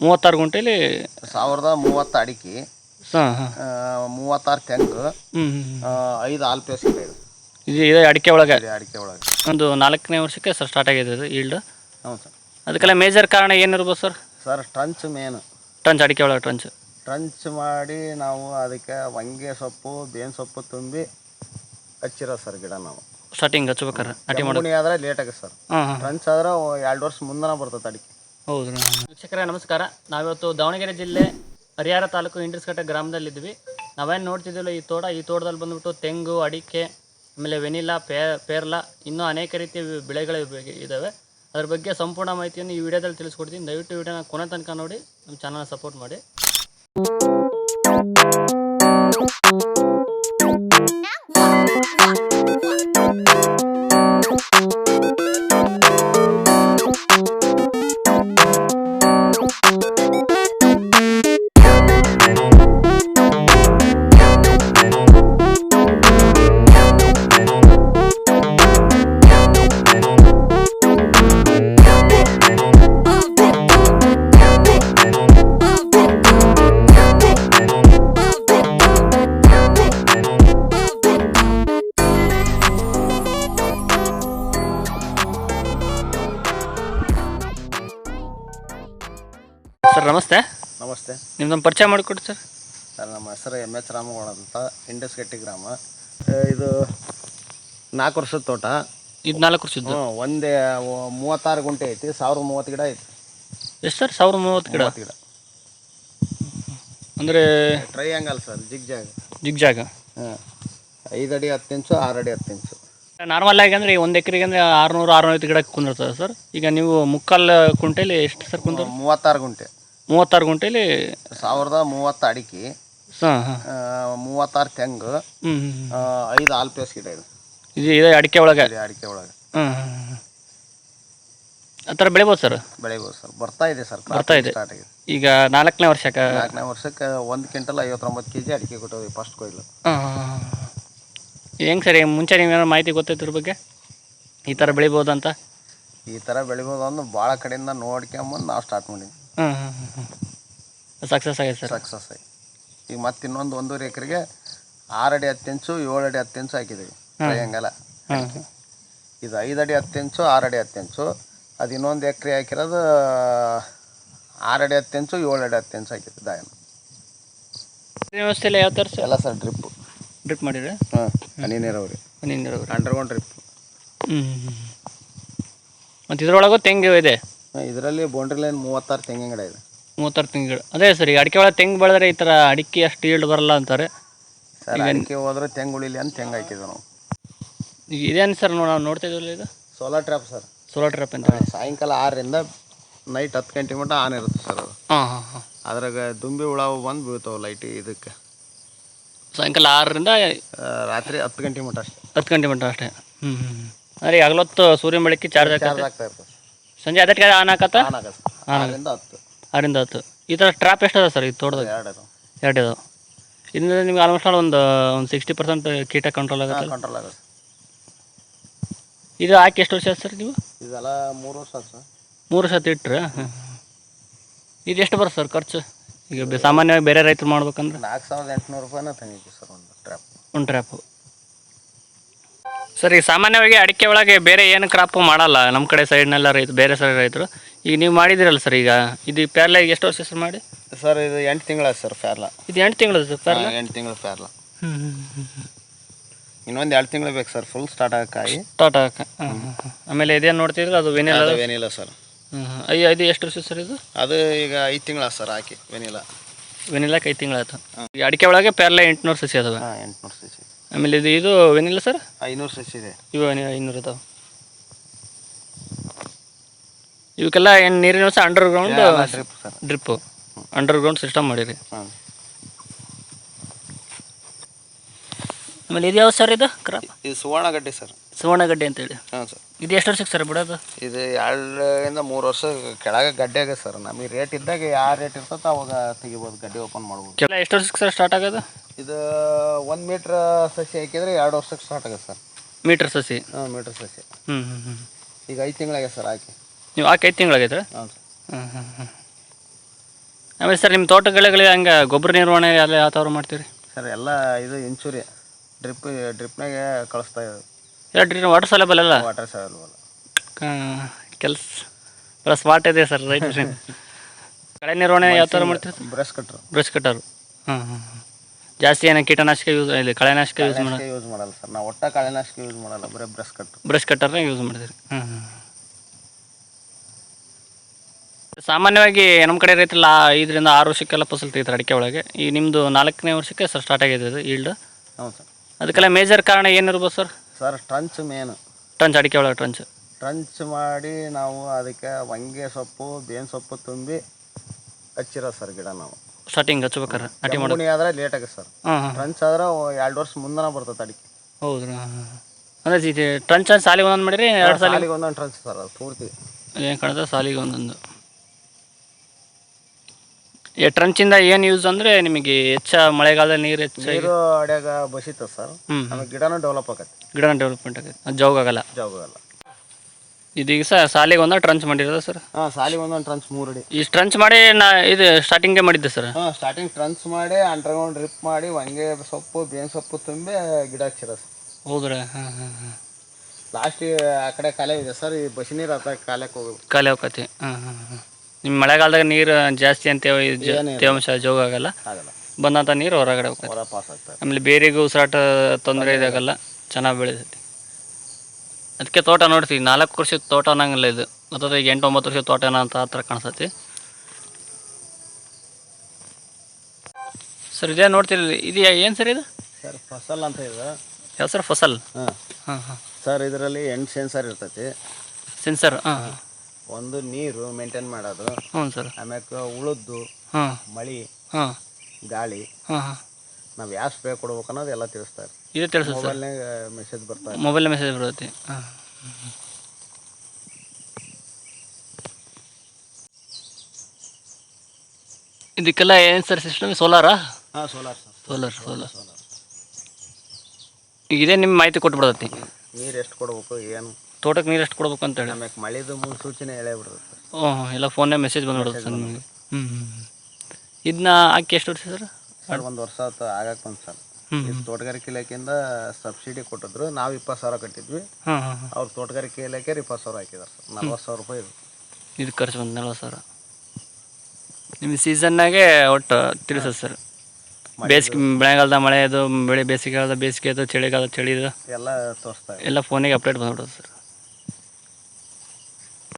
ಮೂವತ್ತಾರು ಗುಂಟೆಲಿ ಸಾವಿರದ ಮೂವತ್ತು ಅಡಿಕೆ ಹಾಂ ಹಾಂ. ಮೂವತ್ತಾರು ತೆಂಗು ಐದು ಆಲ್ ಪೇಸ್ ಇದೆ. ಇದು ಇದು ಇದೆ ಅಡಿಕೆ ಒಳಗೆ? ಇದೆ ಅಡಿಕೆ ಒಳಗೆ. ಒಂದು ನಾಲ್ಕನೇ ವರ್ಷಕ್ಕೆ ಸರ್ ಸ್ಟಾರ್ಟ್ ಆಗಿದೆ ಇದು ಈಲ್ಡ್ ಹ್ಞೂ ಸರ್. ಅದಕ್ಕೆಲ್ಲ ಮೇಜರ್ ಕಾರಣ ಏನಿರ್ಬೋದು sir? Sir trench main trench ಅಡಿಕೆ ಒಳಗೆ ಟ್ರಂಚ್ ಟ್ರಂಚ್ ಮಾಡಿ ನಾವು ಅದಕ್ಕೆ ವಂಗೆ ಸೊಪ್ಪು ಬೇನ್ ಸೊಪ್ಪು ತುಂಬಿ ಹಚ್ಚಿರೋ ಸರ್ ಗಿಡ ನಾವು. ಸ್ಟಾರ್ಟಿಂಗ್ ಹಚ್ಬೇಕಾರೆ ಅಡಿ ಮಾಡೋದು? ಆದ್ರೆ ಲೇಟ್ ಆಗುತ್ತೆ ಸರ್. ಹಾಂ ಹಾಂ. ಟ್ರಂಚ್ ಆದ್ರೆ ಎರಡು ವರ್ಷ ಮುಂದನ ಬರ್ತದೆ ಅಡಿಕೆ. ಹೌದು ವೀಕ್ಷಕರೇ, ನಮಸ್ಕಾರ. ನಾವಿವತ್ತು ದಾವಣಗೆರೆ ಜಿಲ್ಲೆ ಹರಿಹರ ತಾಲೂಕು ಇಂಡ್ರಸ್ಕಟ್ಟೆ ಗ್ರಾಮದಲ್ಲಿದ್ವಿ ನಾವೇನು ನೋಡ್ತಿದ್ದೀವಲ್ಲ ಈ ತೋಟ, ಈ ತೋಟದಲ್ಲಿ ಬಂದ್ಬಿಟ್ಟು ತೆಂಗು, ಅಡಿಕೆ, ಆಮೇಲೆ ವೆನಿಲಾ ಪೇ, ಪೇರ್ಲ, ಇನ್ನೂ ಅನೇಕ ರೀತಿಯ ಬೆಳೆಗಳು ಇದ್ದಾವೆ ಅದ್ರ ಬಗ್ಗೆ ಸಂಪೂರ್ಣ ಮಾಹಿತಿಯನ್ನು ಈ ವಿಡಿಯೋದಲ್ಲಿ ತಿಳಿಸ್ಕೊಡ್ತೀನಿ. ದಯವಿಟ್ಟು ವಿಡಿಯೋನ ಕೊನೆ ತನಕ ನೋಡಿ, ನಮ್ಮ ಚಾನಲ್ನ ಸಪೋರ್ಟ್ ಮಾಡಿ. ಸರ್ ನಮಸ್ತೆ. ನಮಸ್ತೆ. ನಿಮ್ದೊಂದು ಪರಿಚಯ ಮಾಡಿಕೊಡಿ ಸರ್. ಸರ್ ನಮ್ಮ ಹೆಸರು ಎಂ ಎಚ್ ರಾಮಗೌಡ ಅಂತ ಇಂಡಸ್ಗಟ್ಟಿ ಗ್ರಾಮ. ಆ, ಇದು ನಾಲ್ಕು ವರ್ಷದ ತೋಟ. ಇದು ನಾಲ್ಕು ವರ್ಷದ್ದು? ಹ್ಞೂ ಒಂದೇ ಒ- ಮೂವತ್ತಾರು ಗುಂಟೆ ಐತಿ ಸಾವಿರ ಮೂವತ್ತು ಗಿಡ ಐತಿ. ಎಷ್ಟು ಸರ್ ಸಾವಿರದ ಮೂವತ್ತು ಗಿಡ? ಮೂವತ್ತು ಗಿಡ. ಅಂದರೆ ಟ್ರೈಯಾಂಗಲ್ ಸರ್ ಜಿಗ್ ಜಾಗ ಜಿಗ್ ಜಾಗ ಹಾಂ ಐದು ಅಡಿ ಹತ್ತು ಇಂಚು ಆರು ಅಡಿ ಹತ್ತು ಇಂಚು. ನಾರ್ಮಲ್ ಆಗಿ ಅಂದರೆ ಒಂದು ಎಕರೆಗೆ ಅಂದರೆ ಆರುನೂರು ಆರುನೂರು ಗಿಡ ಕುಂದಿರ್ತದೆ ಸರ್ ಈಗ ನೀವು ಮುಕ್ಕಾಲು ಕುಂಟೆಲಿ ಎಷ್ಟು ಸರ್ ಕುಂದ್ರ? ಮೂವತ್ತಾರು ಗುಂಟೆ. ಮೂವತ್ತಾರು ಗುಂಟೆಲಿ ಸಾವಿರದ ಮೂವತ್ತು ಅಡಿಕೆ ಹಾಂ ಹಾಂ. ಮೂವತ್ತಾರು ತೆಂಗು ಐದು ಆಲ್ ಪೇಸ್ ಗಿಡ ಇದೆ. ಇದು ಇದೆ ಅಡಿಕೆ ಒಳಗೆ? ಇದೆ ಅಡಿಕೆ ಒಳಗೆ. ಹಾಂ ಹಾಂ ಆ ಥರ ಬೆಳಿಬೋದು ಸರ್ ಬೆಳಿಬೋದು ಸರ್ ಬರ್ತಾ ಇದೆ ಸರ್ ಬರ್ತಾ ಇದೆ. ಸ್ಟಾರ್ಟ್ ಆಗಿದೆ. ಈಗ ನಾಲ್ಕನೇ ವರ್ಷಕ್ಕೆ? ನಾಲ್ಕನೇ ವರ್ಷಕ್ಕೆ ಒಂದು ಕ್ವಿಂಟಲ್ ಐವತ್ತೊಂಬತ್ತು ಕೆ ಜಿ ಅಡಿಕೆ ಕೊಟ್ಟಿದ್ವಿ ಫಸ್ಟ್ ಕೊಯ್ಲು. ಹಾಂ. ಹೆಂಗೆ ಸರ್? ಮುಂಚೆ ನೀವೇನೋ ಮಾಹಿತಿ ಗೊತ್ತೈತೆ ಇದ್ರ ಬಗ್ಗೆ? ಈ ಥರ ಬೆಳಿಬೋದು ಅಂತ? ಈ ಥರ ಬೆಳಿಬೋದು ಅಂದ್ರೆ ಭಾಳ ಕಡೆಯಿಂದ ನೋಡ್ಕೊಂಬಂದು ನಾವು ಸ್ಟಾರ್ಟ್ ಮಾಡಿದ್ವಿ. ಹಾಂ ಹಾಂ ಹಾಂ ಸಕ್ಸಸ್ ಆಗಿದೆ ಸರ್. ಸಕ್ಸಸ್ ಆಗಿ ಈಗ ಮತ್ತೆ ಇನ್ನೊಂದು ಒಂದೂವರೆ ಎಕರೆಗೆ ಆರು ಅಡಿ ಹತ್ತು ಇಂಚು ಏಳು ಅಡಿ ಹತ್ತು ಇಂಚು ಹಾಕಿದ್ದೀವಿ ಹಂಗಲ್ಲ ಇದು ಐದು ಅಡಿ ಹತ್ತು ಇಂಚು ಆರು ಅಡಿ ಹತ್ತು ಇಂಚು. ಅದು ಇನ್ನೊಂದು ಎಕರೆ ಹಾಕಿರೋದು ಆರಡಿ ಅಡಿ ಹತ್ತು ಇಂಚು ಏಳು ಅಡಿ ಹತ್ತು ಇಂಚು ಹಾಕಿದ್ದೀವಿ ದಾಯನ ವ್ಯವಸ್ಥೆ ಎಲ್ಲ ಯಾವ ಥರ ಸರ್? ಎಲ್ಲ ಸರ್ ಡ್ರಿಪ್ಪು ಡ್ರಿಪ್ ಮಾಡಿದ್ರೆ? ಹಾಂ ಹನಿ ನೀರಾವರಿ. ನೀರು ಅಂಡರ್ಗ್ರೌಂಡ್ ಟ್ರಿಪ್ ಹ್ಞೂ ಮತ್ತು ಇದ್ರೊಳಗೂ ತೆಂಗು ಇದೆ? ಇದರಲ್ಲಿ ಬೌಂಡ್ರಿ ಲೈನ್ ಮೂವತ್ತಾರು ತೆಂಗಿನ ಗಿಡ ಇದೆ. ಮೂವತ್ತಾರು ತಿಂಗಳು ಅದೇ ಸರಿ ಅಡಿಕೆ ಒಳಗೆ ತೆಂಗು ಬೆಳೆದ್ರೆ ಈ ಥರ ಅಡಿಕೆ ಅಷ್ಟು ಈಲ್ಡ್ ಬರಲ್ಲ ಅಂತಾರೆ. ಸರ್ ಅಡಿಕೆ ಹೋದ್ರೆ ತೆಂಗು ಉಳಿಲಿ ಅಂತ ತೆಂಗು ಹಾಕಿದ್ವಿ ನಾವು. ಈಗ ಇದೇನು ಸರ್ ನಾವು ನೋಡ್ತಾ ಇದ್ದೀವಲ್ಲ ಇದು solar trap sir. Solar trap ಅಂತ. ಹೇಳಿ ಸಾಯಂಕಾಲ ಆರರಿಂದ ನೈಟ್ ಹತ್ತು ಗಂಟೆ ಮಟ್ಟ ಆನ್ ಇರುತ್ತೆ ಸರ್ ಅದು. ಹಾಂ ಹಾಂ ಹಾಂ. ಅದ್ರಾಗ ದುಂಬಿ ಹುಳವು ಬಂದು ಬೀಳ್ತಾವೆ ಲೈಟಿ ಇದಕ್ಕೆ. ಸಾಯಂಕಾಲ ಆರರಿಂದ ರಾತ್ರಿ ಹತ್ತು ಗಂಟೆ ಮಟ್ಟ ಅಷ್ಟೇ. ಹತ್ತು ಗಂಟೆ ಮಟ್ಟ ಅಷ್ಟೇ. ಹ್ಞೂ ಹ್ಞೂ ಅಂದರೆ ಹಗಲೊತ್ತು ಸೂರ್ಯನ ಬೆಳಗ್ಗೆ ಚಾರ್ಜ್ ಚಾರ್ಜ್ ಆಗ್ತದೆ ಆಗ್ತಾ ಇರ್ತದೆ. ಸಂಜೆ ಅದಕ್ಕೆ ಆನ್ ಆಗತ್ತ ಆನ್ ಆಗತ್ತೆ ಆರರಿಂದ ಹತ್ತು. ಆರಿಂದ ಹತ್ತು. ಈ ಥರ ಟ್ರಾಪ್ ಎಷ್ಟು ಸರ್ ಇದು ತೋಟದಾಗ? ಎರಡು ಎರಡು ಇದಾವೆ ಇದರಿಂದ ನಿಮ್ಗೆ ಆಲ್ಮೋಸ್ಟ್ ಆಲ್ ಒಂದು ಒಂದು ಸಿಕ್ಸ್ಟಿ ಪರ್ಸೆಂಟ್ ಕೀಟ ಕಂಟ್ರೋಲ್ ಆಗುತ್ತೆ? ಕಂಟ್ರೋಲ್ ಆಗುತ್ತೆ. ಇದು ಹಾಕಿ ಎಷ್ಟು ವರ್ಷ ಆಯ್ತು ಸರ್ ನೀವು ಇದೆಲ್ಲ ಮೂರು ವರ್ಷ ಆಯ್ತು ಸರ್. ಮೂರು ವರ್ಷ ಇಟ್ಟರೆ ಇದು ಎಷ್ಟು ಬರುತ್ತೆ ಸರ್ ಖರ್ಚು? ಈಗ ಬೆ- ಸಾಮಾನ್ಯವಾಗಿ ಬೇರೆ ರೈತರು ಮಾಡ್ಬೇಕಂದ್ರೆ? ನಾಲ್ಕು ಸಾವಿರದ ಎಂಟುನೂರು ರೂಪಾಯಿನ ತಂದಿದ್ವಿ ಸರ್ ಒಂದು ಟ್ರ್ಯಾಪ್ ಒಂದು ಟ್ರ್ಯಾಪು ಸರ್ ಈಗ ಸಾಮಾನ್ಯವಾಗಿ ಅಡಿಕೆ ಒಳಗೆ ಬೇರೆ ಏನು ಕ್ರಾಪ್ ಮಾಡಲ್ಲ ನಮ್ಮ ಕಡೆ ಸೈಡ್ನೆಲ್ಲ ರೈತರು ಬೇರೆ ಸೈಡ್ ರೈತರು. ಈಗ ನೀವು ಮಾಡಿದಿರಲ್ಲ ಸರ್ ಈಗ ಇದು ಪ್ಯಾರ್ಲ ಈಗ ಎಷ್ಟು ವರ್ಷ ಸರ್ ಮಾಡಿ? ಸರ್ ಇದು ಎಂಟು ತಿಂಗಳ ಸರ್ ಫ್ಯಾರ್ಲ ಇದು ಎಂಟು ತಿಂಗಳು ಸರ್ ಪ್ಯಾರ್ಲ? ಎಂಟು ತಿಂಗಳು ಫ್ಯಾರ್ಲ ಹ್ಞೂ ಹ್ಞೂ ಇನ್ನೊಂದು ಎರಡು ತಿಂಗಳು ಬೇಕು ಸರ್ ಫುಲ್ ಸ್ಟಾರ್ಟ್ ಆಗಕ್ಕಾಗಿ. ಸ್ಟಾರ್ಟ್ ಹಾಕ ಹಾಂ ಹಾಂ ಆಮೇಲೆ ಇದೇನು ನೋಡ್ತಿದ್ರೆ ಅದು ವೆನಿಲ್ಲ ಏನಿಲ್ಲ ಸರ್. ಅಯ್ಯೋ ಇದು ಎಷ್ಟು ವರ್ಷ ಸರ್ ಇದು? ಅದು ಈಗ ಐದು ತಿಂಗಳ ಸರ್ ಹಾಕಿ ವೆನಿಲಾ. ವೆನಿಲಾಕ್ ಐದು ತಿಂಗಳಾಯ್ತು ಈಗ ಅಡಿಕೆ ಒಳಗೆ ಪ್ಯಾರ್ಲೆ ಎಂಟುನೂರು ಸಸಿ ಅದಾವೆ? ಹಾಂ ಎಂಟುನೂರು ಸಿ ಸಿ ಆಮೇಲೆ ಇದು ಇದು ವೆನಿಲ್ಲ ಸರ್? ಐನೂರು ಸಿ ಸಿ ಇದೆ. ಇವು ಐನೂರು ಇದಾವೆ ಇವಕ್ಕೆಲ್ಲ ಏನು ನೀರಿನ ವ್ಯವಸ್ಥೆ underground drip sir. Drip underground system ಮಾಡಿರಿ. ಹಾಂ. ಆಮೇಲೆ ಇದು ಯಾವ ಸರ್ ಇದು? ಕ್ರಾಪ್? ಇದು ಸುವರ್ಣಗಡ್ಡೆ ಸರ್. ಸುವರ್ಣಗಡ್ಡೆ ಅಂತೇಳಿ ಹಾಂ ಸರ್. ಇದು ಎಷ್ಟು ವರ್ಷಕ್ಕೆ ಸರ್ ಬಿಡೋದು? ಇದು ಎರಡರಿಂದ ಮೂರು ವರ್ಷ ಕೆಳಗೆ ಗಡ್ಡೆ ಆಗ ಸರ್. ನಮಗೆ ರೇಟ್ ಇದ್ದಾಗ ಯಾವ ರೇಟ್ ಇರ್ತದೆ ಅವಾಗ ತೆಗಿಬೋದು ಗಡ್ಡೆ ಓಪನ್ ಮಾಡ್ಬೋದು. ಕೆಲ ಎಷ್ಟು ವರ್ಷಕ್ಕೆ ಸರ್ ಸ್ಟಾರ್ಟ್ ಆಗೋದು? ಇದು ಒಂದು ಮೀಟ್ರ್ ಸಸಿ ಹಾಕಿದ್ರೆ ಎರಡು ವರ್ಷಕ್ಕೆ ಸ್ಟಾರ್ಟ್ ಆಗುತ್ತೆ ಸರ್. ಮೀಟ್ರ್ ಸಸಿ? ಹಾಂ ಮೀಟ್ರ್ ಸಸಿ. ಹ್ಞೂ ಹ್ಞೂ ಹ್ಞೂ ಈಗ ಐದು ತಿಂಗಳಾಗ ಸರ್ ಹಾಕಿ. ನೀವು ಹಾಕಿ ಐದು ತಿಂಗಳಾಗೈತೆ ಹಾಂ ಸರ್. ಹ್ಞೂ ಹ್ಞೂ ಹ್ಞೂ ಆಮೇಲೆ ಸರ್ ನಿಮ್ಮ ತೋಟಗಳಿಗೆ ಹಂಗೆ ಗೊಬ್ಬರ ನಿರ್ವಹಣೆ ಎಲ್ಲ ಯಾವ ಥರ ಮಾಡ್ತೀರಿ? ಸರ್ ಎಲ್ಲ ಇದು ಇಂಚೂರಿ. ಡ್ರಿಪ್ ಡ್ರಿಪ್ನಾಗೆ ಕಳಿಸ್ತಾ ಇದ್ದೀವಿ ಎರಡು ವಾಟರ್ ಸೌಲಭ್ಯ ಅಲ್ಲ? ವಾಟರ್ ಸೌಲಭ್ಯ ಕೆಲಸ ಬರೋ ಸ್ಮಾರ್ಟ್ ಇದೆ ಸರ್ ರೈಟ್ ಕಳೆ ನಿರ್ವಹಣೆ ಯಾವ ಥರ ಮಾಡ್ತೀರಿ? Brush cutter. Brush cutter. ಹಾಂ ಹಾಂ ಜಾಸ್ತಿ ಏನೋ ಕೀಟನಾಶಕ ಯೂಸ್ ಇಲ್ಲಿ ಕಳೆನಾಶಕ ಯೂಸ್ ಮಾಡೋ ಯೂಸ್ ಮಾಡಲ್ಲ ಸರ್. ನಾವು ಒಟ್ಟ ಕಳೆನಾಶಕ ಯೂಸ್ ಮಾಡಲ್ಲ ಬರೀ ಬ್ರಷ್ ಕಟ್ ಬ್ರಷ್ ಕಟ್ಟರ್ನ ಯೂಸ್ ಮಾಡ್ತೀರಿ ಹಾಂ ಹಾಂ ಸಾಮಾನ್ಯವಾಗಿ ನಮ್ಮ ಕಡೆ ರೈತರಲ್ಲ ಐದರಿಂದ ಆರು ವರ್ಷಕ್ಕೆಲ್ಲ ಫಸಲು ತೆಗಿತಾರೆ ಅಡಿಕೆ ಒಳಗೆ. ಈ ನಿಮ್ಮದು ನಾಲ್ಕನೇ ವರ್ಷಕ್ಕೆ ಸರ್ ಸ್ಟಾರ್ಟ್ ಆಗಿದೆ ಇದು ಈಲ್ಡ್ ಹೌದು ಸರ್. ಅದಕ್ಕೆಲ್ಲ ಮೇಜರ್ ಕಾರಣ ಏನಿರ್ಬೋದು sir? Sir trench main. Trench ಅಡಿಕೆ ಒಳಗೆ ಟ್ರಂಚ್. ಟ್ರಂಚ್ ಮಾಡಿ ನಾವು ಅದಕ್ಕೆ ವಂಗೆ ಸೊಪ್ಪು ಬೇನ್ ಸೊಪ್ಪು ತುಂಬಿ ಹಚ್ಚಿರೋ ಸರ್ ಗಿಡ ನಾವು. ಸ್ಟಾರ್ಟಿಂಗ್ ಹಚ್ಬೇಕಾರೆ ಅಡಿ ಮಾಡೋದು. ಆದ್ರೆ ಲೇಟ್ ಆಗುತ್ತೆ ಸರ್. ಹಾಂ ಹಾಂ ಟ್ರಂಚ್ ಆದ್ರೆ ಎರಡು ವರ್ಷ ಮುಂದನ ಬರ್ತದೆ ಅಡಿಕೆ. ಹೌದ್ರಾ? ಅಂದರೆ ಇದು ಟ್ರಂಚ್ ಸಾಲಿಗೆ ಒಂದೊಂದು ಮಾಡಿರಿ ಎರಡು ಸಾಲಿ ಸಾಲಿಗೆ ಒಂದೊಂದು ಟ್ರಂಚ್ ಸರ್ ಅದು ಪೂರ್ತಿ. ಏನು ಕಾಣುತ್ತೆ? ಸಾಲಿಗೆ ಒಂದೊಂದು. ಈ ಟ್ರಂಚಿಂದ ಏನು ಯೂಸ್ ಅಂದರೆ ನಿಮಗೆ ಹೆಚ್ಚ ಮಳೆಗಾಲದ ನೀರು ಹೆಚ್ಚಾಗಿ ನೀರು ಅಡ್ಯಾಗ ಬಸಿತದೆ ಸರ್. ಹ್ಞೂ ಗಿಡನ ಗಿಡನೂ ಡೆವಲಪ್ ಆಗತ್ತೆ. ಗಿಡನ ಡೆವಲಪ್ಮೆಂಟ್ ಆಗುತ್ತೆ. ಆಗಲ್ಲ. ಜೋಗಾಗಲ್ಲ ಜಾಗಲ್ಲ ಇದೀಗ ಸರ್ ಸಾಲಿಗೆ ಒಂದ ಟ್ರಂಚ್ ಮಾಡಿರೋದು ಸರ್ ಹಾ ಸಾಲಿಗೆ ಒಂದೊಂದು ಟ್ರಂಚ್ ಮೂರು ಅಡಿ. ಈ ಟ್ರಂಚ್ ಮಾಡಿ ನಾ ಇದು ಸ್ಟಾರ್ಟಿಂಗೇ ಮಾಡಿದ್ದೆ ಸರ್ ಹಾ ಸ್ಟಾರ್ಟಿಂಗ್ ಟ್ರಂಚ್ ಮಾಡಿ ಅಂಡರ್ಗ್ರೌಂಡ್ ರಿಪ್ ಮಾಡಿ ಹಂಗೆ ಸೊಪ್ಪು ಬೇನ್ ಸೊಪ್ಪು ತುಂಬಿ ಗಿಡ ಹಚ್ಚಿರ ಸರ್ ಹೌದ್ರಾ? ಹಾಂ ಹಾಂ ಹಾಂ. ಲಾಸ್ಟಿಗೆ ಆ ಕಡೆ ಕಾಲೇ ಇದೆ ಸರ್ ಈ ಬಸಿ ನೀರು ಹತ್ತ ಕಾಲಕ್ಕೆ ಹೋಗ್ಬೇಕು. ಖಾಲಿ ಹೋಗತಿ ಹಾಂ ಹಾಂ ಹಾಂ. ನಿಮ್ಮ ಮಳೆಗಾಲದಾಗ ನೀರು ಜಾಸ್ತಿ ಅಂತ. ತೇವಾಂಶ ಜೋಗ ಆಗಲ್ಲ. ಆಗಲ್ಲ. ಬಂದಂಥ ನೀರು ಹೊರಗಡೆ ಹೋಗ್ತದೆ. ಹೊರ ಪಾಸ್ ಆಗ್ತಾರೆ ಆಮೇಲೆ ಬೇರೆಗೂ ಉಸಿರಾಟ ತೊಂದರೆ ಇದಾಗಲ್ಲ ಚೆನ್ನಾಗಿ ಬೆಳೀತೈತಿ ಅದಕ್ಕೆ ತೋಟ ನೋಡ್ತೀವಿ. ನಾಲ್ಕು ವರ್ಷದ ತೋಟ ಅನ್ನಂಗಿಲ್ಲ ಇದು. ಅಥವಾ ಈಗ ಎಂಟು ಒಂಬತ್ತು ವರ್ಷದ ತೋಟ ಏನೋ ಅಂತ ಆ ಥರ ಕಾಣಿಸ್ತೈತಿ. ಸರ್ ಇದೇ ನೋಡ್ತೀರಿ. ಇದು ಏನು ಸರ್ ಇದು? ಸರ್ ಫಸಲ್ ಅಂತ ಇದೆ. ಯಾವ ಸರ್? ಫಸಲ್? ಹಾಂ. ಹಾಂ ಹಾಂ. ಸರ್ ಇದರಲ್ಲಿ ಎಂಟು ಸೆನ್ಸರ್ ಇರ್ತೈತಿ. ಸೆನ್ಸರ್ ಹಾಂ. ಒಂದು ನೀರು ಮೇಂಟೈನ್ ಮಾಡೋದು. ಹ್ಞೂ ಸರ್. ಆಮ್ಯಾಕ ಉಳುದ್ದು ಹಾಂ ಮಳೆ ಹಾಂ ಗಾಳಿ ಹಾಂ ಹಾಂ ನಾವು ಯಾವ ಸ್ಪ್ರೇ ಕೊಡ್ಬೇಕು ಅನ್ನೋದು ಎಲ್ಲ ತಿಳಿಸ್ತಾರೆ ಇದೇ ಸರ್. ಮೊಬೈಲ್ನಾಗ ಮೆಸೇಜ್ ಬರ್ತಾರೆ ಮೊಬೈಲ್ ಮೆಸೇಜ್ ಬರುತ್ತೆ. ಹಾಂ ಇದಕ್ಕೆಲ್ಲ ಏನು ಸರ್ ಸಿಸ್ಟಮ್ ಸೋಲಾರಾ ಹಾಂ ಸೋಲಾರ್ ಸರ್ ಸೋಲಾರ್ ಸೋಲಾರ್ ಈಗ ಇದೇ ನಿಮ್ಮ ಮಾಹಿತಿ ಕೊಟ್ಬಿಡತ್ತೆ. ನೀರು ಎಷ್ಟು ಕೊಡ್ಬೇಕು ಏನು? ತೋಟಕ್ಕೆ ನೀರು ಎಷ್ಟು ಕೊಡ್ಬೇಕು ಅಂತ ಹೇಳಿ. ಆಮ್ಯಾಕ ಮಳೆದು ಮುನ್ಸೂಚನೆ ಹೇಳೇ ಬಿಡ್ತದೆ ಓ ಎಲ್ಲ ಫೋನ್ನೇ ಮೆಸೇಜ್ ಬಂದ್ಬಿಡುತ್ತೆ ಸರ್ ನಿಮಗೆ. ಹ್ಞೂ ಹ್ಞೂ ಇದನ್ನ ಹಾಕಿ ಎಷ್ಟು ವರ್ಷ ಸರ್? ಸರ್ ಒಂದು ವರ್ಷ ಆಯ್ತು ಆಗಕ್ಕೆ ಬಂತು ಸರ್. ಹ್ಮ್. ಇದು ತೋಟಗಾರಿಕೆ ಇಲಾಖೆಯಿಂದ ಸಬ್ಸಿಡಿ ಕೊಟ್ಟಿದ್ರು. ನಾವು ಇಪ್ಪತ್ತು ಸಾವಿರ ಕಟ್ಟಿದ್ವಿ. ಹಾಂ ಹಾಂ ಹಾಂ. ಅವ್ರು ತೋಟಗಾರಿಕೆ ಇಲಾಖೆ ಇಪ್ಪತ್ತು ಸಾವಿರ ಹಾಕಿದಾರೆ ಸರ್. ನಲ್ವತ್ತು ಸಾವಿರ ರೂಪಾಯಿ ಇದು. ಇದು ಖರ್ಚು ಬಂದು ನಲ್ವತ್ತು ಸಾವಿರ. ನಿಮ್ಮ ಸೀಸನ್ನಾಗೆ ಒಟ್ಟು ತಿಳಿಸೋದು ಸರ್. ಬೇಸಿಗೆ ಮಳೆಗಾಲದ ಮಳೆ ಅದು ಬೆಳೆ ಬೇಸಿಗೆಗಾಲದ ಬೇಸಿಗೆ ಅದು ಚಳಿಗಾಲದ ಚಳಿ ಇದು. ಎಲ್ಲ ತೋರಿಸ್ತಾ ಇದೆ ಎಲ್ಲ ಫೋನಿಗೆ ಅಪ್ಡೇಟ್ ಬಂದ್ಬಿಡೋದು ಸರ್.